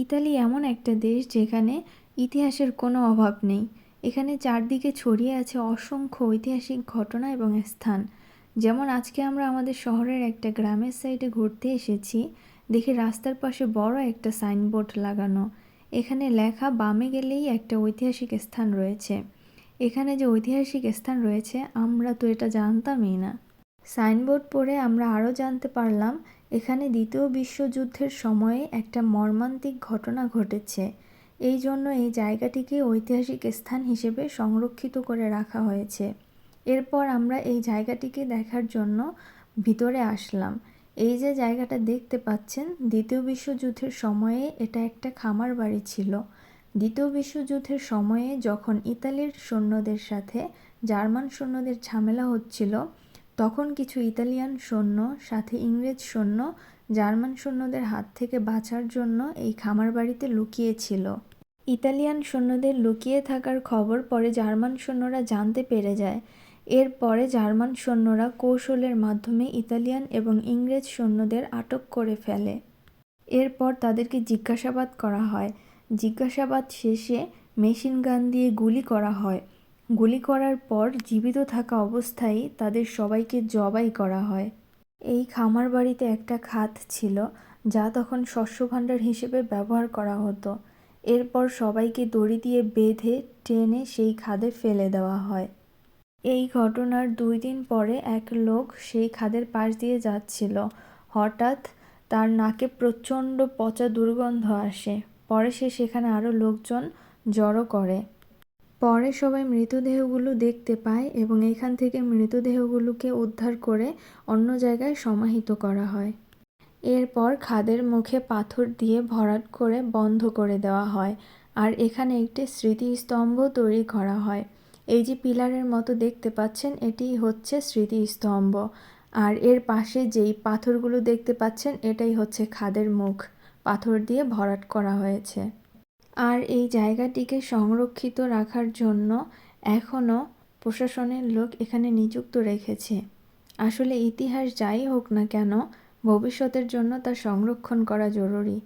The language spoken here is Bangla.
ইতালি এমন একটা দেশ যেখানে ইতিহাসের কোনো অভাব নেই। এখানে চারদিকে ছড়িয়ে আছে অসংখ্য ঐতিহাসিক ঘটনা এবং স্থান। যেমন আজকে আমরা আমাদের শহরের একটা গ্রামের সাইডে ঘুরতে এসেছি, দেখি রাস্তার পাশে বড় একটা সাইনবোর্ড লাগানো। এখানে লেখা, বামে গেলেই একটা ঐতিহাসিক স্থান রয়েছে। এখানে যে ঐতিহাসিক স্থান রয়েছে, আমরা তো এটা জানতামই না। সাইনবোর্ড পড়ে আমরা আরও জানতে পারলাম, এখানে দ্বিতীয় বিশ্বযুদ্ধের সময়ে একটা মর্মান্তিক ঘটনা ঘটেছে। এই জন্য এই জায়গাটিকে ঐতিহাসিক স্থান হিসেবে সংরক্ষিত করে রাখা হয়েছে। এরপর আমরা এই জায়গাটিকে দেখার জন্য ভিতরে আসলাম। এই যে জায়গাটা দেখতে পাচ্ছেন, দ্বিতীয় বিশ্বযুদ্ধের সময়ে এটা একটা খামার বাড়ি ছিল। দ্বিতীয় বিশ্বযুদ্ধের সময়ে যখন ইতালির সৈন্যদের সাথে জার্মান সৈন্যদের ঝামেলা হচ্ছিল তখন কিছু ইতালিয়ান সৈন্য, সাথে ইংরেজ সৈন্য, জার্মান সৈন্যদের হাত থেকে বাঁচার জন্য এই খামার বাড়িতে লুকিয়েছিল। ইতালিয়ান সৈন্যদের লুকিয়ে থাকার খবর পরে জার্মান সৈন্যরা জানতে পেরে যায়। এরপরে জার্মান সৈন্যরা কৌশলের মাধ্যমে ইতালিয়ান এবং ইংরেজ সৈন্যদের আটক করে ফেলে। এরপর তাদেরকে জিজ্ঞাসাবাদ করা হয়। জিজ্ঞাসাবাদ শেষে মেশিন গান দিয়ে গুলি করা হয়। গুলি করার পর জীবিত থাকা অবস্থায় তাদের সবাইকে জবাই করা হয়। এই খামার বাড়িতে একটা খাত ছিল, যা তখন শস্য ভাণ্ডার হিসেবে ব্যবহার করা হতো। এরপর সবাইকে দড়ি দিয়ে বেঁধে, টেনে সেই খাদে ফেলে দেওয়া হয়। এই ঘটনার দুই দিন পরে এক লোক সেই খাদের পাশ দিয়ে যাচ্ছিল। হঠাৎ তার নাকে প্রচণ্ড পচা দুর্গন্ধ আসে। পরে সে সেখানে আরও লোকজন জড়ো করে। পরে সবাই মৃতদেহগুলো দেখতে পায় এবং এখান থেকে মৃতদেহগুলোকে উদ্ধার করে অন্য জায়গায় সমাহিত করা হয়। এরপর খাদের মুখে পাথর দিয়ে ভরাট করে বন্ধ করে দেওয়া হয় আর এখানে একটি স্মৃতিস্তম্ভ তৈরি করা হয়। এই যে পিলারের মতো দেখতে পাচ্ছেন, এটি হচ্ছে স্মৃতিস্তম্ভ। আর এর পাশে যেই পাথরগুলো দেখতে পাচ্ছেন, এটাই হচ্ছে খাদের মুখ। পাথর দিয়ে ভরাট করা হয়েছে। আর এই জায়গাটিকে সংরক্ষিত রাখার জন্য এখনও প্রশাসনের লোক এখানে নিযুক্ত রেখেছে। আসলে ইতিহাস যাই হোক না কেন, ভবিষ্যতের জন্য তা সংরক্ষণ করা জরুরি।